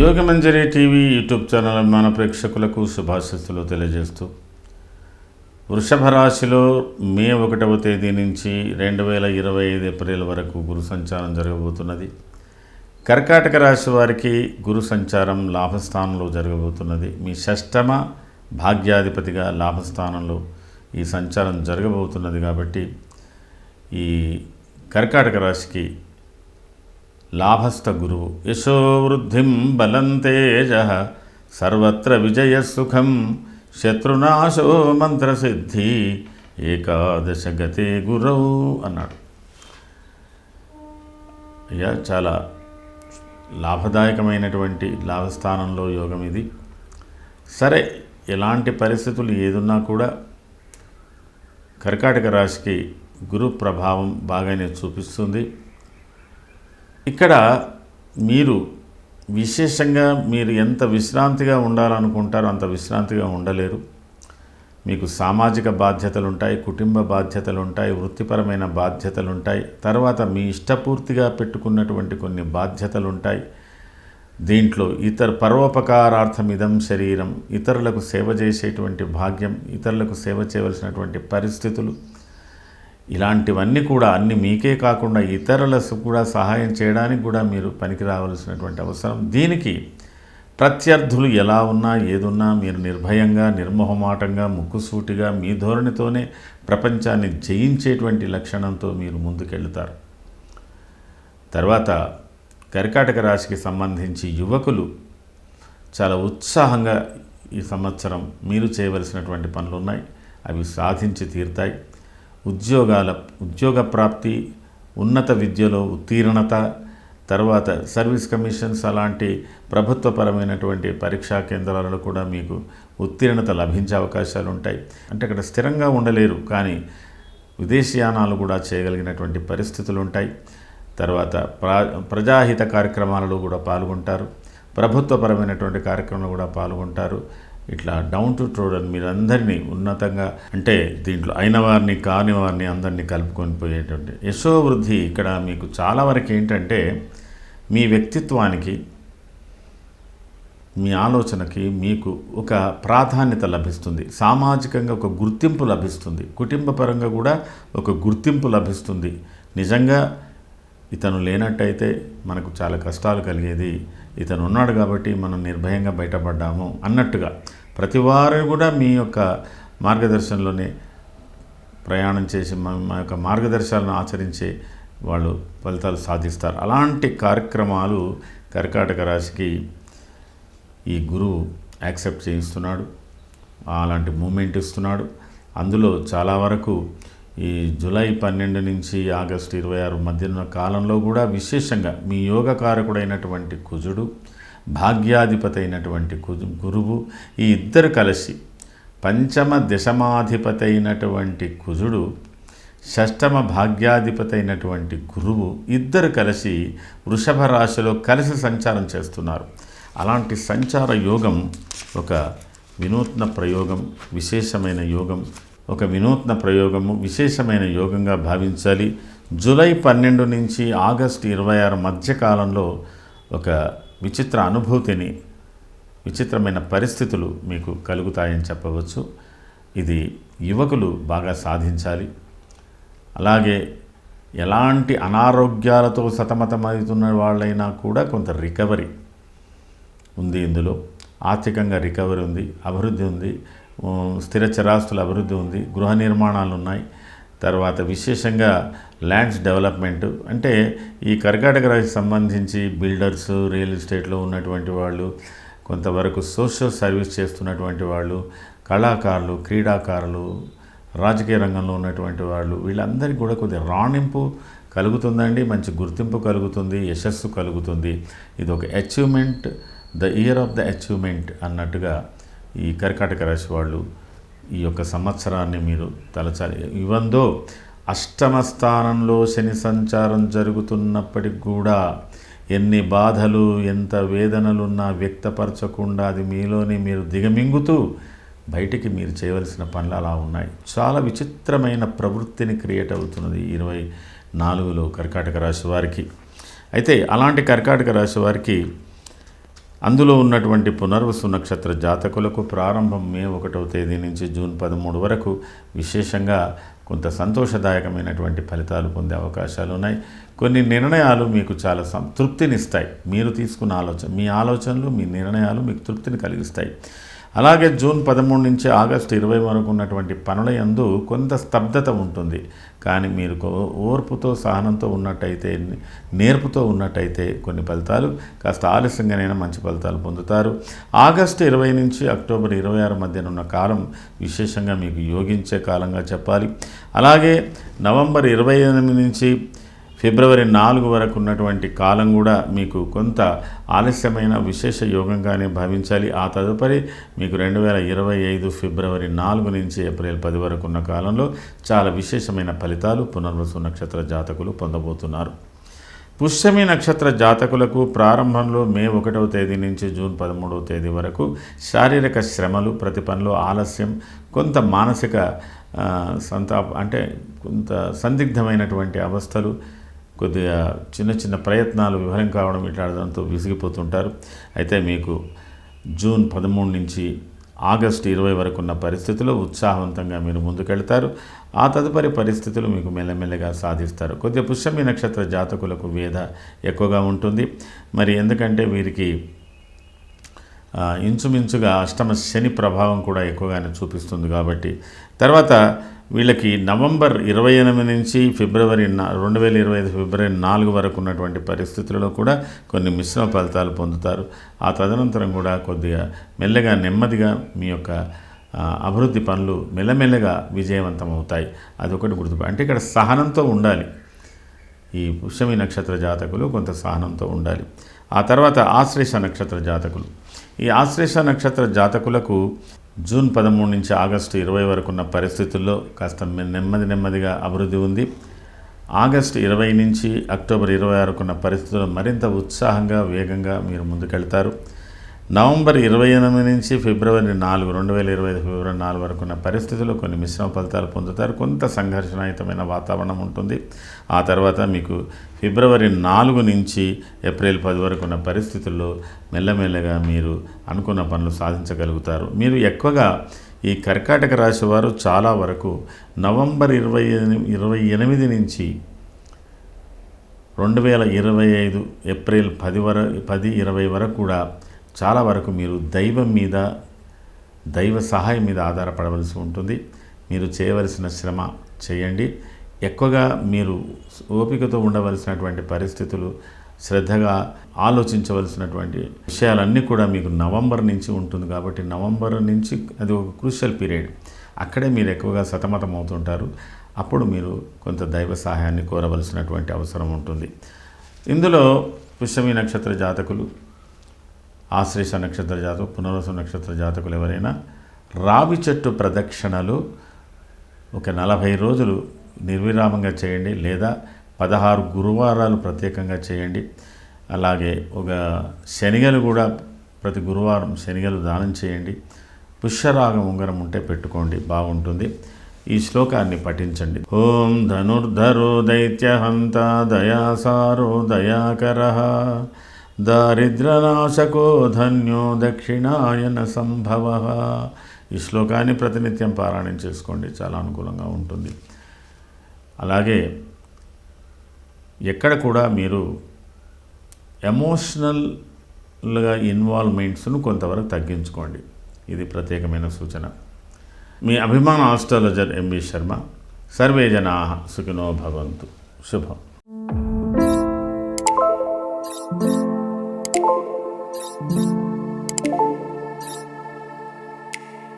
Yogamanjari TV YouTube channel మన ప్రేక్షకులకు శుభాశిస్తులు తెలియజేస్తూ వృషభ రాశిలో మే ఒకటవ తేదీ నుంచి రెండు వేల ఇరవై ఐదు ఏప్రిల్ వరకు గురు సంచారం జరగబోతున్నది. కర్కాటక రాశి వారికి గురు సంచారం లాభస్థానంలో జరగబోతున్నది. మీ షష్టమ భాగ్యాధిపతిగా లాభస్థానంలో ఈ సంచారం జరగబోతున్నది కాబట్టి ఈ కర్కాటక రాశికి లాభస్థ గురువు. యశోవృద్ధిం బలం తేజ. సర్వత్ర విజయసుఖం శత్రునాశో మంత్రసిద్ధి ఏకాదశ గతే గురవు అన్నాడు. అయ్యా చాలా లాభదాయకమైనటువంటి లాభస్థానంలో యోగం ఇది. సరే ఎలాంటి పరిస్థితులు ఏదున్నా కూడా కర్కాటక రాశికి గురు ప్రభావం బాగానే చూపిస్తుంది. ఇక్కడ మీరు విశేషంగా మీరు ఎంత విశ్రాంతిగా ఉండాలనుకుంటారో అంత విశ్రాంతిగా ఉండలేరు. మీకు సామాజిక బాధ్యతలు ఉంటాయి కుటుంబ బాధ్యతలు ఉంటాయి వృత్తిపరమైన బాధ్యతలు ఉంటాయి తర్వాత మీ ఇష్టపూర్తిగా పెట్టుకున్నటువంటి కొన్ని బాధ్యతలు ఉంటాయి దీంట్లో ఇతర పరోపకారార్థం ఇదం శరీరం ఇతరులకు సేవ చేసేటువంటి భాగ్యం ఇతరులకు సేవ చేయవలసినటువంటి పరిస్థితులు ఇలాంటివన్నీ కూడా అన్ని మీకే కాకుండా ఇతరులకు కూడా సహాయం చేయడానికి కూడా మీరు పనికి రావాల్సినటువంటి అవసరం. దీనికి ప్రత్యర్థులు ఎలా ఉన్నా ఏదున్నా మీరు నిర్భయంగా నిర్మోహమాటంగా ముక్కుసూటిగా మీ ధోరణితోనే ప్రపంచాన్ని జయించేటువంటి లక్షణంతో మీరు ముందుకెళ్తారు. తర్వాత కర్కాటక రాశికి సంబంధించి యువకులు చాలా ఉత్సాహంగా ఈ సంవత్సరం మీరు చేయవలసినటువంటి పనులు ఉన్నాయి అవి సాధించి తీరుతాయి. ఉద్యోగాల ఉద్యోగ ప్రాప్తి ఉన్నత విద్యలో ఉత్తీర్ణత తర్వాత సర్వీస్ కమిషన్స్ అలాంటి ప్రభుత్వపరమైనటువంటి పరీక్షా కేంద్రాలలో కూడా మీకు ఉత్తీర్ణత లభించే అవకాశాలు ఉంటాయి. అంటే అక్కడ స్థిరంగా ఉండలేరు కానీ విదేశీయానాలు కూడా చేయగలిగినటువంటి పరిస్థితులు ఉంటాయి. తర్వాత ప్రా ప్రజాహిత కార్యక్రమాలలో కూడా పాల్గొంటారు. ప్రభుత్వపరమైనటువంటి కార్యక్రమాలు కూడా పాల్గొంటారు. ఇట్లా డౌన్ టు ట్రోడన్ మీరందరినీ ఉన్నతంగా అంటే దీంట్లో అయిన వారిని కాని వారిని అందరినీ కలుపుకొని పోయేటువంటి యశోవృద్ధి ఇక్కడ మీకు చాలా వరకు ఏంటంటే మీ వ్యక్తిత్వానికి మీ ఆలోచనకి మీకు ఒక ప్రాధాన్యత లభిస్తుంది. సామాజికంగా ఒక గుర్తింపు లభిస్తుంది. కుటుంబపరంగా కూడా ఒక గుర్తింపు లభిస్తుంది. నిజంగా ఇతను లేనట్టయితే మనకు చాలా కష్టాలు కలిగేది ఇతను ఉన్నాడు కాబట్టి మనం నిర్భయంగా బయటపడ్డాము అన్నట్టుగా. ప్రతి వారు కూడా మీ యొక్క మార్గదర్శనంలోనే ప్రయాణం చేసి మా మా యొక్క మార్గదర్శనాలను ఆచరించి వాళ్ళు ఫలితాలు సాధిస్తారు. అలాంటి కార్యక్రమాలు కర్కాటక రాశికి ఈ గురువు యాక్సెప్ట్ చేయిస్తున్నాడు. అలాంటి మూమెంట్ ఇస్తున్నాడు. అందులో చాలా వరకు ఈ జూలై పన్నెండు నుంచి ఆగస్టు ఇరవై ఆరు మధ్యన కాలంలో కూడా విశేషంగా మీ యోగకారకుడైనటువంటి కుజుడు భాగ్యాధిపతి అయినటువంటి కుజు గురువు ఈ ఇద్దరు కలిసి పంచమ దశమాధిపతి అయినటువంటి కుజుడు షష్టమ భాగ్యాధిపతి అయినటువంటి గురువు ఇద్దరు కలిసి వృషభ రాశిలో కలిసి సంచారం చేస్తున్నారు. అలాంటి సంచార యోగం ఒక వినూత్న ప్రయోగం విశేషమైన యోగం. ఒక వినూత్న ప్రయోగము విశేషమైన యోగంగా భావించాలి. జూలై పన్నెండు నుంచి ఆగస్టు ఇరవై ఆరు మధ్యకాలంలో ఒక విచిత్ర అనుభూతిని విచిత్రమైన పరిస్థితులు మీకు కలుగుతాయని చెప్పవచ్చు. ఇది యువకులు బాగా సాధించాలి. అలాగే ఎలాంటి అనారోగ్యాలతో సతమతమవుతున్న వాళ్ళైనా కూడా కొంత రికవరీ ఉంది ఇందులో. ఆర్థికంగా రికవరీ ఉంది అభివృద్ధి ఉంది స్థిర చరాస్తుల అభివృద్ధి ఉంది గృహ నిర్మాణాలు ఉన్నాయి. తర్వాత విశేషంగా ల్యాండ్స్ డెవలప్మెంట్. అంటే ఈ కర్కాటక రాశికి సంబంధించి బిల్డర్స్ రియల్ ఎస్టేట్లో ఉన్నటువంటి వాళ్ళు కొంతవరకు సోషల్ సర్వీస్ చేస్తున్నటువంటి వాళ్ళు కళాకారులు క్రీడాకారులు రాజకీయ రంగంలో ఉన్నటువంటి వాళ్ళు వీళ్ళందరికీ కూడా కొద్దిగా రాణింపు కలుగుతుందండి మంచి గుర్తింపు కలుగుతుంది యశస్సు కలుగుతుంది. ఇది ఒక achievement the year of the achievement అన్నట్టుగా ఈ కర్కాటక రాశి వాళ్ళు ఈ యొక్క సంవత్సరాన్ని మీరు తలచాలి. ఇవందో అష్టమ స్థానంలో శని సంచారం జరుగుతున్నప్పటికి కూడా ఎన్ని బాధలు ఎంత వేదనలున్నా వ్యక్తపరచకుండా అది మీలోని మీరు దిగమింగుతూ బయటికి మీరు చేయవలసిన పనులు అలా ఉన్నాయి. చాలా విచిత్రమైన ప్రవృత్తిని క్రియేట్ అవుతున్నది ఇరవై నాలుగులో కర్కాటక రాశి వారికి. అయితే అలాంటి కర్కాటక రాశి వారికి అందులో ఉన్నటువంటి పునర్వసు నక్షత్ర జాతకులకు ప్రారంభం మే ఒకటవ తేదీ నుంచి జూన్ పదమూడు వరకు విశేషంగా కొంత సంతోషదాయకమైనటువంటి ఫలితాలు పొందే అవకాశాలు ఉన్నాయి. కొన్ని నిర్ణయాలు మీకు చాలా సంతృప్తినిస్తాయి మీరు తీసుకున్న ఆలోచన మీ ఆలోచనలు మీ నిర్ణయాలు మీకు తృప్తిని కలిగిస్తాయి. అలాగే జూన్ పదమూడు నుంచి ఆగస్టు ఇరవై వరకు ఉన్నటువంటి పనుల యందు కొంత స్తబ్దత ఉంటుంది. కానీ మీరు కో- ఓర్పుతో సహనంతో ఉన్నట్టయితే నేర్పుతో ఉన్నట్టయితే కొన్ని ఫలితాలు కాస్త ఆలస్యంగానైనా మంచి ఫలితాలు పొందుతారు. ఆగస్టు ఇరవై నుంచి అక్టోబర్ ఇరవై ఆరు మధ్యన ఉన్న కాలం విశేషంగా మీకు యోగించే కాలంగా చెప్పాలి. అలాగే నవంబర్ ఇరవై ఎనిమిది నుంచి ఫిబ్రవరి నాలుగు వరకు ఉన్నటువంటి కాలం కూడా మీకు కొంత ఆలస్యమైన విశేష యోగంగానే భావించాలి. ఆ తదుపరి మీకు రెండు వేల ఇరవై ఐదు ఫిబ్రవరి నాలుగు నుంచి ఏప్రిల్ పది వరకు ఉన్న కాలంలో చాలా విశేషమైన ఫలితాలు పునర్వసు నక్షత్ర జాతకులు పొందబోతున్నారు. పుష్యమి నక్షత్ర జాతకులకు ప్రారంభంలో మే ఒకటవ తేదీ నుంచి జూన్ పదమూడవ తేదీ వరకు శారీరక శ్రమలు ప్రతి పనిలో ఆలస్యం కొంత మానసిక సంతాప అంటే కొంత సందిగ్ధమైనటువంటి అవస్థలు కొద్దిగా చిన్న చిన్న ప్రయత్నాలు విఫలం కావడం ఇట్లాడడంతో విసిగిపోతుంటారు. అయితే మీకు జూన్ పదమూడు నుంచి ఆగస్టు ఇరవై వరకు ఉన్న పరిస్థితులు ఉత్సాహవంతంగా మీరు ముందుకెళ్తారు. ఆ తదుపరి పరిస్థితులు మీకు మెల్లమెల్లగా సాధిస్తారు. కొద్దిగా పుష్యమి నక్షత్ర జాతకులకు వేద ఎక్కువగా ఉంటుంది. మరి ఎందుకంటే వీరికి ఇంచుమించుగా అష్టమ శని ప్రభావం కూడా ఎక్కువగానే చూపిస్తుంది కాబట్టి. తర్వాత వీళ్ళకి నవంబర్ ఇరవై ఎనిమిది నుంచి ఫిబ్రవరి రెండు వేల ఇరవై ఐదు ఫిబ్రవరి నాలుగు వరకు ఉన్నటువంటి పరిస్థితులలో కూడా కొన్ని మిశ్రమ ఫలితాలు పొందుతారు. ఆ తదనంతరం కూడా కొద్దిగా మెల్లగా నెమ్మదిగా మీ యొక్క అభివృద్ధి పనులు మెల్లమెల్లగా విజయవంతం అవుతాయి అదొకటి గుర్తు అంటే ఇక్కడ సహనంతో ఉండాలి. ఈ పుష్యమి నక్షత్ర జాతకులు కొంత సహనంతో ఉండాలి. ఆ తర్వాత ఆశ్లేష నక్షత్ర జాతకులు. ఈ ఆశ్లేష నక్షత్ర జాతకులకు జూన్ పదమూడు నుంచి ఆగస్టు ఇరవై వరకు ఉన్న పరిస్థితుల్లో కాస్త నెమ్మది నెమ్మదిగా అభివృద్ధి ఉంది. ఆగస్టు ఇరవై నుంచి అక్టోబర్ ఇరవై వరకు ఉన్న పరిస్థితుల్లో మరింత ఉత్సాహంగా వేగంగా మీరు ముందుకెళ్తారు. నవంబర్ ఇరవై ఎనిమిది నుంచి ఫిబ్రవరి నాలుగు రెండు వేల ఇరవై ఐదు ఫిబ్రవరి నాలుగు వరకు ఉన్న పరిస్థితుల్లో కొన్ని మిశ్రమ ఫలితాలు పొందుతారు. కొంత సంఘర్షణాయుతమైన వాతావరణం ఉంటుంది. ఆ తర్వాత మీకు ఫిబ్రవరి నాలుగు నుంచి ఏప్రిల్ పది వరకు ఉన్న పరిస్థితుల్లో మెల్లమెల్లగా మీరు అనుకున్న పనులు సాధించగలుగుతారు. మీరు ఎక్కువగా ఈ కర్కాటక రాశి వారు చాలా వరకు నవంబర్ ఇరవై ఇరవై ఎనిమిది నుంచి రెండు వేల ఇరవై ఐదు ఏప్రిల్ పది వర పది ఇరవై వరకు కూడా చాలా వరకు మీరు దైవం మీద దైవ సహాయం మీద ఆధారపడవలసి ఉంటుంది. మీరు చేయవలసిన శ్రమ చేయండి. ఎక్కువగా మీరు ఓపికతో ఉండవలసినటువంటి పరిస్థితులు శ్రద్ధగా ఆలోచించవలసినటువంటి విషయాలన్నీ కూడా మీకు నవంబర్ నుంచి ఉంటుంది కాబట్టి నవంబర్ నుంచి అది ఒక క్రూషియల్ పీరియడ్. అక్కడే మీరు ఎక్కువగా సతమతం అవుతుంటారు. అప్పుడు మీరు కొంత దైవ సహాయాన్ని కోరవలసినటువంటి అవసరం ఉంటుంది. ఇందులో పుష్యమి నక్షత్ర జాతకులు ఆశ్లేష నక్షత్ర జాతకు పునర్వసు నక్షత్ర జాతకులు ఎవరైనా రావి చెట్టు ప్రదక్షిణలు ఒక నలభై రోజులు నిర్విరామంగా చేయండి లేదా పదహారు గురువారాలు ప్రత్యేకంగా చేయండి. అలాగే ఒక శనిగలు కూడా ప్రతి గురువారం శనిగలు దానం చేయండి. పుష్యరాగం ఉంగరం ఉంటే పెట్టుకోండి బాగుంటుంది. ఈ శ్లోకాన్ని పఠించండి. ఓం ధనుర్ధరో దైత్యహంత దయాసారో దయాకర దారిద్రనాశకో ధన్యో దక్షిణాయన సంభవ. ఈ శ్లోకాన్ని ప్రతినిత్యం పారాయణం చేసుకోండి చాలా అనుకూలంగా ఉంటుంది. అలాగే ఎక్కడ కూడా మీరు ఎమోషనల్గా ఇన్వాల్వ్మెంట్స్ను కొంతవరకు తగ్గించుకోండి. ఇది ప్రత్యేకమైన సూచన. మీ అభిమాన ఆస్ట్రాలజర్ ఎంబి శర్మ సర్వే జనా సుఖినో భవంతు. శుభం.